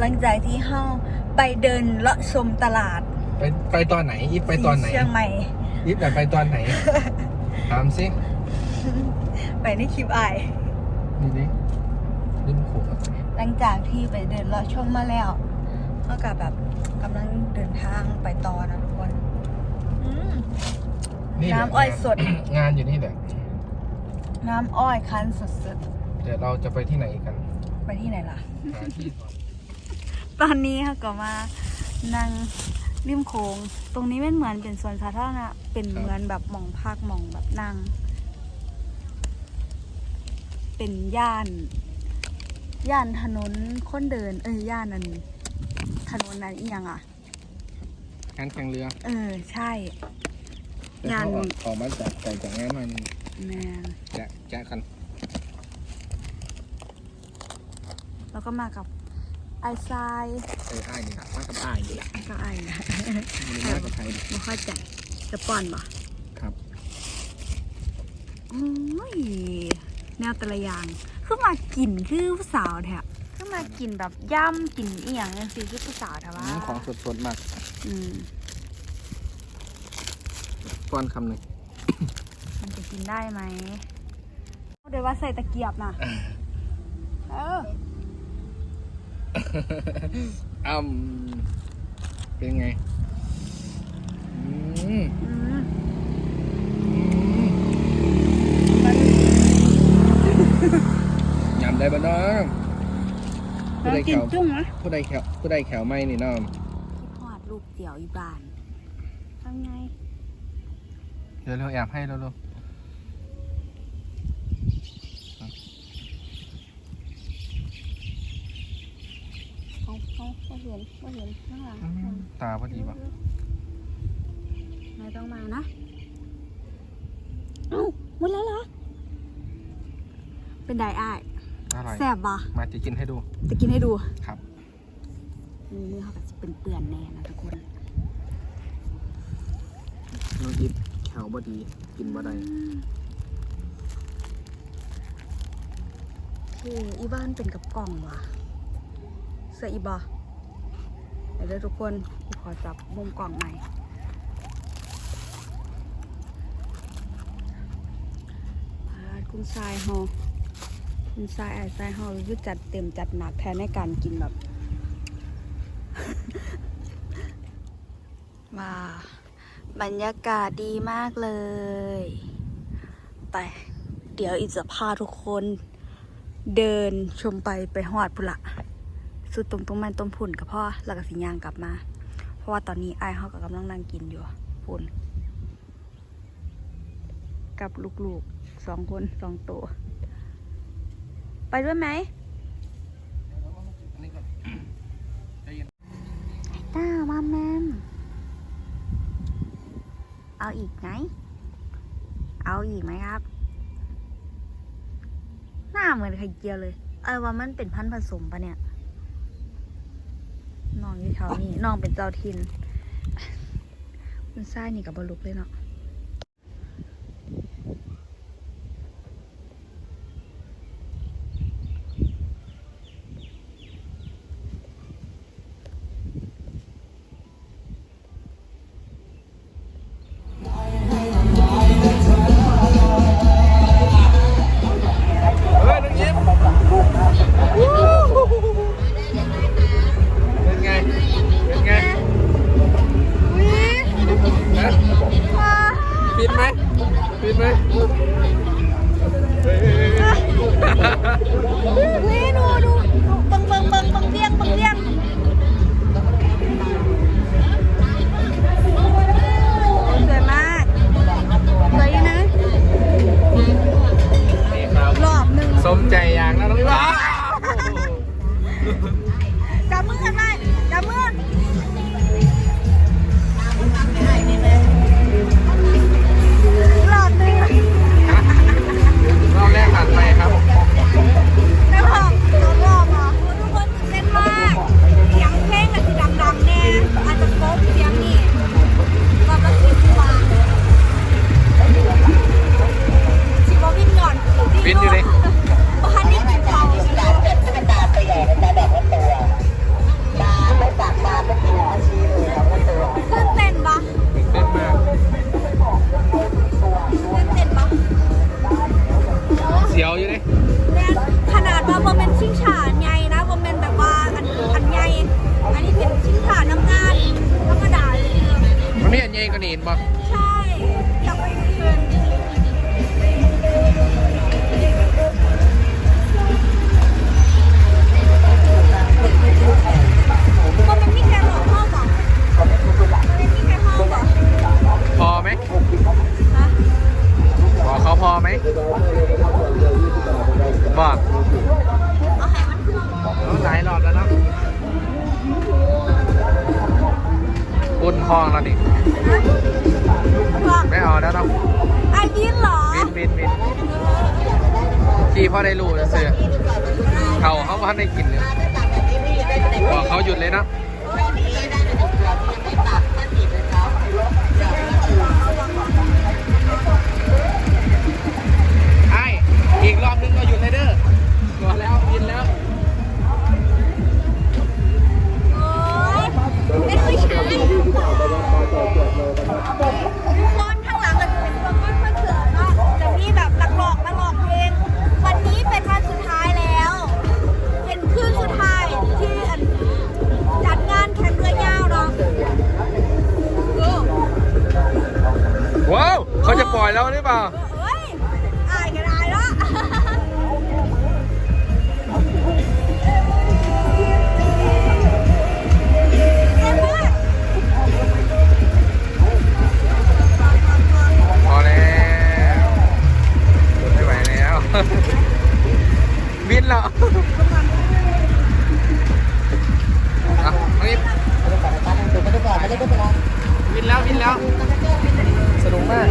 หลังจากที่เฮาไปเดินเลาะชมตลาดไปไปตอนไหนอีฟไปตอนไหนที่เชียงใหม่ อีฟแบบไปตอนไหน ถามสิไปในคลิปไอายนี่ดิริมโขงอะหลังจากที่ไปเดินเลาะชมมาแล้วเท่ากับแบบกำลังเดินทางไปต่อนะทุกคนอืม นี่แหละน้ำอ้อยสด งานอยู่นี่แหละน้ำอ้อยคั้นสดเดี๋ยวเราจะไปที่ไหนกัน ๆไปที่ไหนล่ะ หาที่ก่อน ตอนนี้ค่ะก็มานั่งริมโขงตรงนี้เป็นเหมือนเป็นสวนสาธารณะเป็นเหมือนแบบหมองพักหมองแบบนั่ง เป็นย่าน ย่านถนนคนเดิน เอ้ยย่านนั้นถนนนั้นอีหยังอะงานแข่งเรือ เออใช่แล้วงานเขาออกออกมาจากไก่จากงานมันแม่แจะแจะกันแล้วก็มากับ ไอซายเอออ้ายนี่แหละมากับอ้ายนี่แหละก็ไอนะมันมากับใครดิไม่ค่อยใจจะป้อนบ่ครับโอ้ยแนวแต่ละอย่างคือมากินคือผู้สาวแท้คือมากินแบบย่ำกินอีหยังจังซี่คือผู้สาวแท้ว่าอืมของสดๆมากอืมป้อนคำหนึ่งมันจะกินได้ไหมเดี๋ยวว่าใส่ตะเกียบนะเออ อ้ำเป็นไงอืมอืมยำได้ปะน้องผู้ใดกิแขนวจุ้งนะผู้ใดแขวผู้ใดแขวไม่นี่น้องคิดฮอดลูกเดี่ยวอีบ้านทำไงเดี๋ยวเราแอบให้แล้วลูก เขาเขาเขาเห็นเขาเห็นข้างหลังตาพอดีปะไม่ต้องมานะเอ้าหมดแล้วเหรอ เป็นไดอ้ายอร่อยแซ่บบ่มาจะกินให้ดู จะกินให้ดู ครับนี่มือเขาก็จะเป็นเปื่อนแน่นะทุกคนน้องอิฟแขวบดี กินบ่ได้คืออีบ้านเป็นกับกล่องว่ะเสื้ออีบอ เดี๋ยวทุกคนขอจับมุมกล่องใหม่พาคุณทรายเฮาคุณทรายไอ้ทรายเฮาคือจัดเต็มจัดหนักแทนในการกินแบบว้าบรรยากาศดีมากเลยไปเดี๋ยวอีกจะพาทุกคนเดินชมไปไปหอดพุนละ สุดตรงตรงมันต้มผุ่นกับพ่อแล้วก็สิย่างกลับมา เพราะว่าตอนนี้ไอ้ายเขาก็กำลังนั่งกินอยู่พุ่นกับลูกๆสองคนสองตัว ไปด้วยไหมอันนี้ก่อนใจเย็นต้ามาแมมเอาอีกไหมเอาอีกไหมครับ หน้าเหมือนไข่เจียวเลย เออว่ามันเป็นพันธุ์ผสมปะเนี่ย น้องอยู่แถวนี้น้องเป็นเจ้าทินคุณไส้นี่กับบลุกเลยเนาะ Yeah. ใหญ่กว่านี้เห็นบ่ใช่อยากไปเพื่อนมันเป็นมีแค่หลอกพ่อ ห้องแล้วนี่บอกไม่เอาแล้วเนาะไอ้บินเหรอบินบินบินขี่พ่อได้รู้จะเสือเขาเขาพันได้กินเลยบอกเขาหยุดเลยนะ เปล่าเอ้ยอายกันอายเนาะเอ็มเพื่อนพอแล้วไม่ไหวแล้วบินแล้วอะมานี่บินแล้วบินแล้ว สนุกมาก